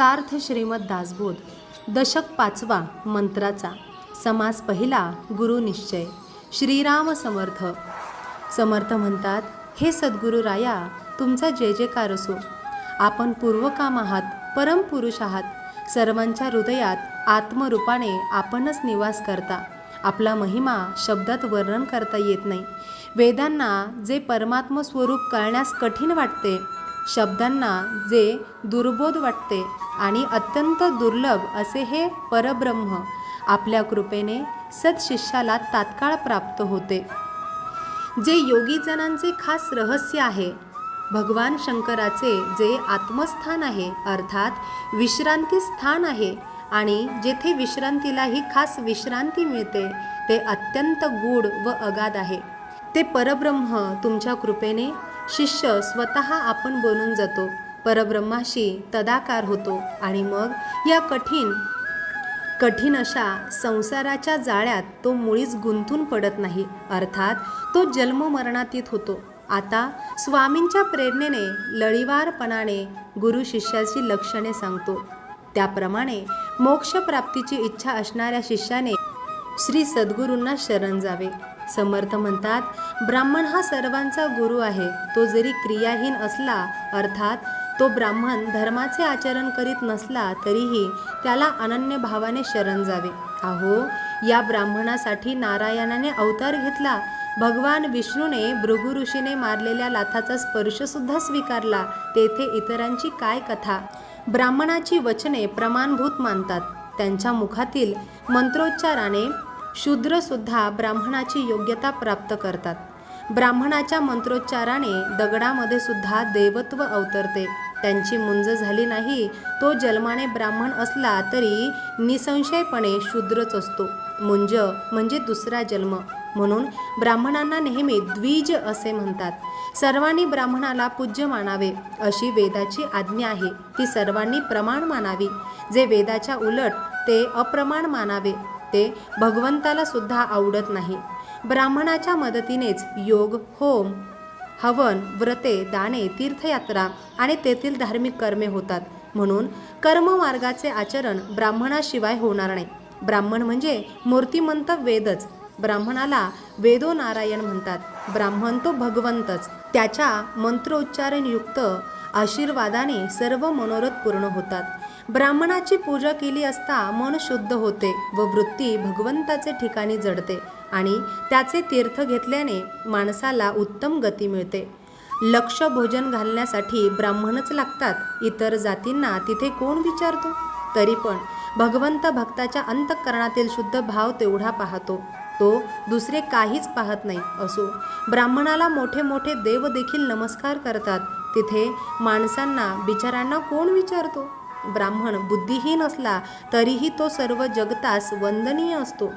सार्थ श्रीमद दासबोध दशक पाचवा मंत्राचा समास पहिला गुरु निश्चय श्रीराम समर्थ. समर्थ म्हणतात हे सद्गुरू राया तुमचा जय जयकार असो. आपण पूर्वकाम आहात परमपुरुष आहात. सर्वांच्या हृदयात आत्मरूपाने आपणच निवास करता. आपला महिमा शब्दात वर्णन करता येत नाही. वेदांना जे परमात्म स्वरूप कळण्यास कठीण वाटते शब्दांना जे दुर्बोध वाटते आणि अत्यंत दुर्लभ असे हे परब्रह्म आपल्या कृपेने सत्शिष्याला तात्काळ प्राप्त होते. जे योगीजनांचे खास रहस्य आहे भगवान शंकराचे जे आत्मस्थान आहे अर्थात विश्रांती स्थान आहे आणि जेथे विश्रांतीलाही खास विश्रांती मिळते ते अत्यंत गूढ व अगाध आहे. ते परब्रह्म तुमच्या कृपेने शिष्य स्वतः आपण बनून जातो परब्रह्माशी तदाकार होतो आणि मग या कठीण कठीण अशा संसाराच्या जाळ्यात तो मुळीच गुंतून पडत नाही अर्थात तो जन्ममरणातीत होतो. आता स्वामींच्या प्रेरणेने लळीवारपणाने गुरु शिष्याची लक्षणे सांगतो. त्याप्रमाणे मोक्षप्राप्तीची इच्छा असणाऱ्या शिष्याने श्री सद्गुरूंना शरण जावे. समर्थ म्हणतात ब्राह्मण हा सर्वांचा गुरु आहे. तो जरी क्रियाहीन असला अर्थात तो ब्राह्मण धर्माचे आचरण करीत नसला तरीही त्याला अनन्य भावाने शरण जावे. अहो या ब्राह्मणासाठी नारायणाने अवतार घेतला. भगवान विष्णूने भृगु ऋषीने मारलेल्या लाथाचा स्पर्शसुद्धा स्वीकारला. तेथे इतरांची काय कथा? ब्राह्मणाची वचने प्रमाणभूत मानतात. त्यांच्या मुखातील मंत्रोच्चाराने शूद्रसुद्धा ब्राह्मणाची योग्यता प्राप्त करतात. ब्राह्मणाच्या मंत्रोच्चाराने दगडामध्ये सुद्धा देवत्व अवतरते. त्यांची मुंज झाली नाही तो जन्माने ब्राह्मण असला तरी निसंशयपणे शूद्रच असतो. मुंज म्हणजे दुसरा जन्म. म्हणून ब्राह्मणांना नेहमी द्विज असे म्हणतात. सर्वांनी ब्राह्मणाला पूज्य मानावे अशी वेदाची आज्ञा आहे. ती सर्वांनी प्रमाण मानावी. जे वेदाच्या उलट ते अप्रमाण मानावे. ते भगवंताला सुद्धा आवडत नाही. ब्राह्मणाच्या मदतीनेच योग होम हवन व्रते दाने तीर्थयात्रा आणि तेथील धार्मिक कर्मे होतात. म्हणून कर्ममार्गाचे आचरण ब्राह्मणाशिवाय होणार नाही. ब्राह्मण म्हणजे मूर्तिमंत वेदच. ब्राह्मणाला वेदो नारायण म्हणतात. ब्राह्मण तो भगवंतच. त्याच्या मंत्रोच्चारणयुक्त आशीर्वादाने सर्व मनोरथ पूर्ण होतात. ब्राह्मणाची पूजा केली असता मन शुद्ध होते व वृत्ती भगवंताचे ठिकाणी जडते आणि त्याचे तीर्थ घेतल्याने माणसाला उत्तम गती मिळते. लक्ष भोजन घालण्यासाठी ब्राह्मणच लागतात इतर जातींना तिथे कोण विचारतो? तरी पण भगवंत भक्ताच्या अंतःकरणातील शुद्ध भाव तेवढा पाहतो. तो दुसरे काहीच पाहत नाही असो. ब्राह्मणाला मोठे मोठे देव देखील नमस्कार करतात. तिथे माणसांना बिचारांना कोण विचारतो? ब्राह्मण बुद्धिहीन असला तरीही तो सर्व जगतास वंदनीय असतो.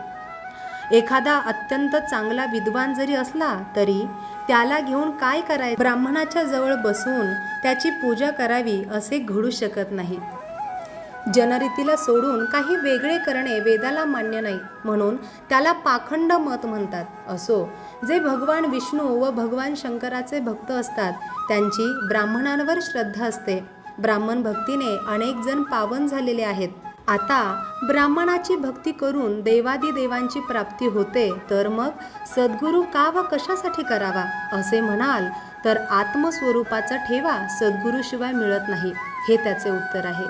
एखादा अत्यंत चांगला विद्वान जरी असला तरी त्याला घेऊन काय करायचं? ब्राह्मणाच्या जवळ बसून त्याची पूजा करावी असे घडू शकत नाही. जनरीतीला सोडून काही वेगळे करणे वेदाला मान्य नाही. म्हणून त्याला पाखंड मत म्हणतात. असो जे भगवान विष्णू व भगवान शंकराचे भक्त असतात त्यांची ब्राह्मणांवर श्रद्धा असते. ब्राह्मण भक्तीने अनेक जण पावन झालेले आहेत. आता ब्राह्मणाची भक्ती करून देवादी देवांची प्राप्ती होते तर मग सद्गुरू का व कशासाठी करावा असे म्हणाल तर आत्मस्वरूपाचा ठेवा सद्गुरूशिवाय मिळत नाही हे त्याचे उत्तर आहे.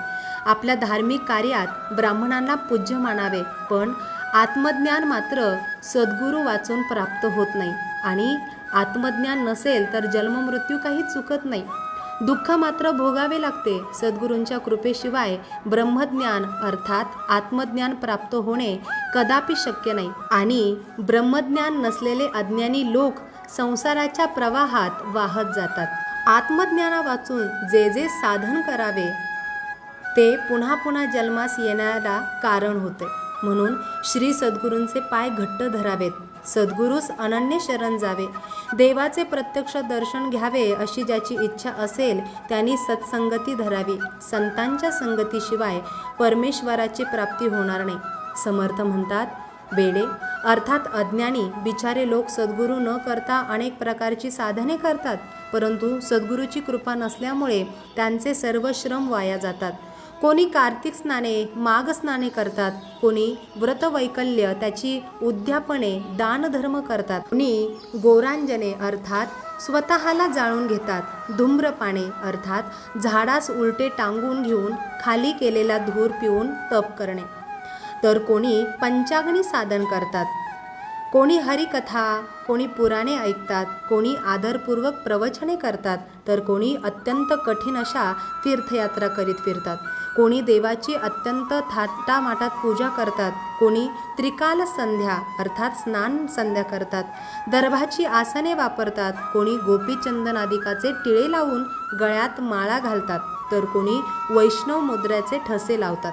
आपल्या धार्मिक कार्यात ब्राह्मणांना पूज्य मानावे पण आत्मज्ञान मात्र सद्गुरू वाचून प्राप्त होत नाही. आणि आत्मज्ञान नसेल तर जन्ममृत्यू काही चुकत नाही. दुःख मात्र भोगावे लागते. सद्गुरूंच्या कृपेशिवाय ब्रह्मज्ञान अर्थात आत्मज्ञान प्राप्त होणे कदापि शक्य नाही. आणि ब्रह्मज्ञान नसलेले अज्ञानी लोक संसाराच्या प्रवाहात वाहत जातात. आत्मज्ञाना वाचून जे जे साधन करावे ते पुन्हा पुन्हा जन्मास येण्याला कारण होते. म्हणून श्री सद्गुरूंचे पाय घट्ट धरावेत. सद्गुरूस अनन्य शरण जावे. देवाचे प्रत्यक्ष दर्शन घ्यावे अशी ज्याची इच्छा असेल त्यांनी सत्संगती धरावी. संतांच्या संगतीशिवाय परमेश्वराची प्राप्ती होणार नाही. समर्थ म्हणतात वेडे अर्थात अज्ञानी बिचारे लोक सद्गुरू न करता अनेक प्रकारची साधने करतात परंतु सद्गुरूची कृपा नसल्यामुळे त्यांचे सर्व श्रम वाया जातात. कोणी कार्तिक स्नाने माघ स्नाने करतात कोणी व्रतवैकल्य त्याची उद्यापने दानधर्म करतात. कोणी गोरांजने अर्थात स्वतःला जाळून घेतात. धूम्रपाने अर्थात झाडास उलटे टांगून घेऊन खाली केलेला धूर पिऊन तप करणे. तर कोणी पंचाग्नी साधन करतात. कोणी हरिकथा कोणी पुराणे ऐकतात कोणी आदरपूर्वक प्रवचने करतात तर कोणी अत्यंत कठीण अशा तीर्थयात्रा करीत फिरतात. कोणी देवाची अत्यंत थाटामाटात पूजा करतात कोणी त्रिकाल संध्या अर्थात स्नान संध्या करतात दर्भाची आसने वापरतात कोणी गोपीचंदनादिकाचे टिळे लावून गळ्यात माळा घालतात तर कोणी वैष्णव मुद्राचे ठसे लावतात.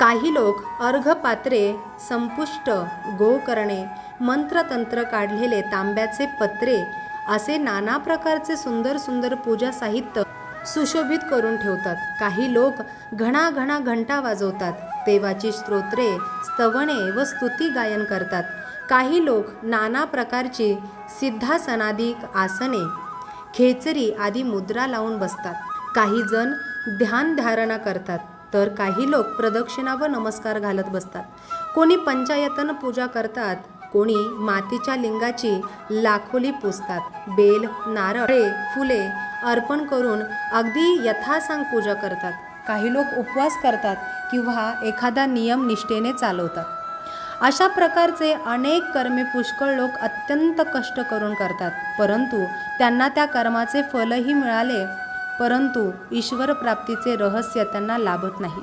काही लोक अर्घपात्रे संपुष्ट गोकर्णे मंत्रतंत्र काढलेले तांब्याचे पत्रे असे नाना प्रकारचे सुंदर सुंदर पूजा साहित्य सुशोभित करून ठेवतात. काही लोक घणा घणा घंटा वाजवतात. देवाची स्तोत्रे स्तवणे व स्तुती गायन करतात. काही लोक नाना प्रकारची सिद्धासनादिक आसने खेचरी आदी मुद्रा लावून बसतात. काही जण ध्यान धारणा करतात तर काही लोक प्रदक्षिणा व नमस्कार घालत बसतात. कोणी पंचायतन पूजा करतात कोणी मातीच्या लिंगाची लाखोली पुसतात. बेल नारळे फुले अर्पण करून अगदी यथासांग पूजा करतात. काही लोक उपवास करतात किंवा एखादा नियम निष्ठेने चालवतात. अशा प्रकारचे अनेक कर्मे पुष्कळ लोक अत्यंत कष्ट करून करतात. परंतु त्यांना त्या कर्माचे फलही मिळाले परंतु ईश्वर प्राप्तीचे रहस्य त्यांना लाभत नाही.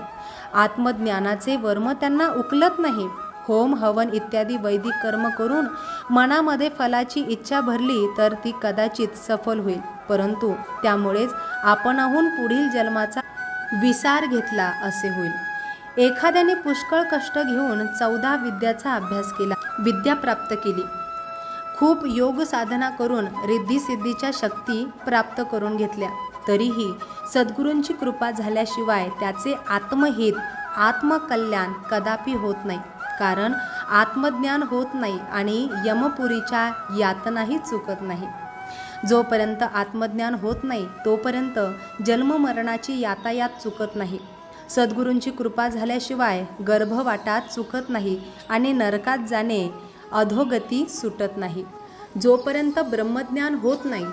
आत्मज्ञानाचे वर्म त्यांना उकलत नाही. होम हवन इत्यादी वैदिक कर्म करून मनामध्ये फलाची इच्छा भरली तर ती कदाचित सफल होईल. परंतु त्यामुळेच आपणहून पुढील जन्माचा विसार घेतला असे होईल. एखाद्याने पुष्कळ कष्ट घेऊन चौदा विद्याचा अभ्यास केला विद्या प्राप्त केली. खूप योग साधना करून रिद्धिसिद्धीच्या शक्ती प्राप्त करून घेतल्या. तरीही सद्गुरूंची कृपा झाल्याशिवाय त्याचे आत्महित आत्मकल्याण कदापि होत नाही. कारण आत्मज्ञान होत नाही आणि यमपुरीच्या यातनाही चुकत नाही. जोपर्यंत आत्मज्ञान होत नाही तोपर्यंत जन्ममरणाची यातायात चुकत नाही. सद्गुरूंची कृपा झाल्याशिवाय गर्भवाटात चुकत नाही आणि नरकात जाणे अधोगती सुटत नाही. जोपर्यंत ब्रह्मज्ञान होत नाही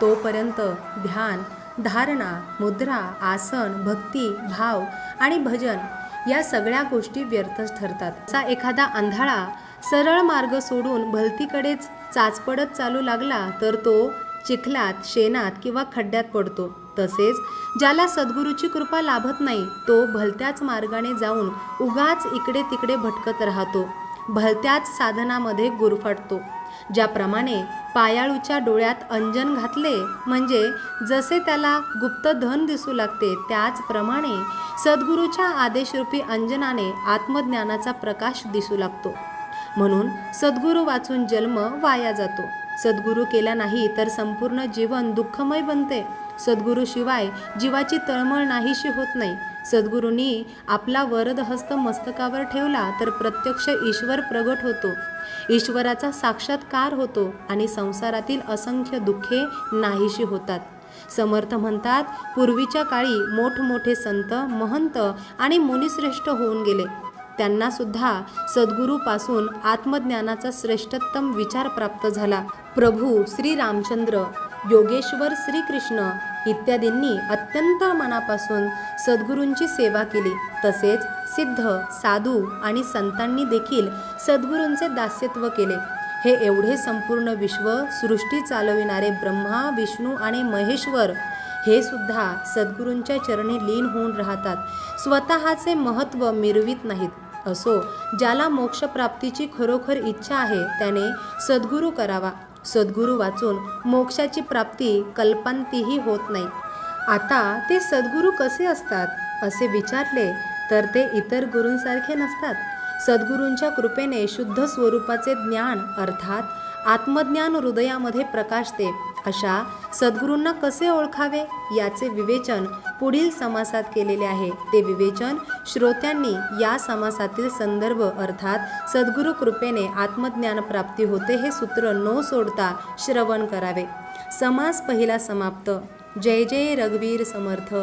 तोपर्यंत ध्यान धारणा मुद्रा आसन भक्ती भाव आणि भजन या सगळ्या गोष्टी व्यर्थच ठरतात. असा एखादा आंधळा सरळ मार्ग सोडून भलतीकडेच चाचपडत चालू लागला तर तो चिखलात शेणात किंवा खड्ड्यात पडतो. तसेच ज्याला सद्गुरूची कृपा लाभत नाही तो भलत्याच मार्गाने जाऊन उगाच इकडे तिकडे भटकत राहतो. भलत्याच साधनामध्ये गुरफटतो. ज्याप्रमाणे पायाळूच्या डोळ्यात अंजन घातले म्हणजे जसे त्याला गुप्त धन दिसू लागते त्याचप्रमाणे सद्गुरूच्या आदेशरूपी अंजनाने आत्मज्ञानाचा प्रकाश दिसू लागतो. म्हणून सद्गुरू वाचून जन्म वाया जातो. सद्गुरू केला नाही तर संपूर्ण जीवन दुःखमय बनते. सद्गुरूशिवाय जीवाची तळमळ नाहीशी होत नाही. सद्गुरूंनी आपला वरदहस्त मस्तकावर ठेवला तर प्रत्यक्ष ईश्वर प्रगट होतो. ईश्वराचा साक्षात्कार होतो आणि संसारातील असंख्य दुःखे नाहीशी होतात. समर्थ म्हणतात पूर्वीच्या काळी मोठमोठे संत महंत आणि मुनिश्रेष्ठ होऊन गेले. त्यांना सुद्धा सद्गुरूपासून आत्मज्ञानाचा श्रेष्ठतम विचार प्राप्त झाला. प्रभू श्री रामचंद्र योगेश्वर श्रीकृष्ण इत्यादींनी अत्यंत मनापासून सद्गुरूंची सेवा केली. तसेच सिद्ध साधू आणि संतांनी देखील सद्गुरूंचे दास्यत्व केले. हे एवढे संपूर्ण विश्व सृष्टी चालविणारे ब्रह्मा विष्णू आणि महेश्वर हे सुद्धा सद्गुरूंच्या चरणी लीन होऊन राहतात. स्वतःचे महत्त्व मिरवित नाहीत. असो ज्याला मोक्षप्राप्तीची खरोखर इच्छा आहे त्याने सद्गुरू करावा. सद्गुरू वाचून मोक्षाची प्राप्ती कल्पांतीही होत नाही. आता ते सद्गुरू कसे असतात असे विचारले तर ते इतर गुरूंसारखे नसतात. सद्गुरूंच्या कृपेने शुद्ध स्वरूपाचे ज्ञान अर्थात आत्मज्ञान हृदयामध्ये प्रकाशते. अशा सद्गुरूंना कसे ओळखावे? याचे विवेचन पुढील समासात केलेले आहे. ते विवेचन श्रोत्यांनी या समासातील संदर्भ अर्थात सद्गुरू कृपेने आत्मज्ञान प्राप्ती होते हे सूत्र न सोडता श्रवण करावे. समास पहिला समाप्त. जय जय रघुवीर समर्थ.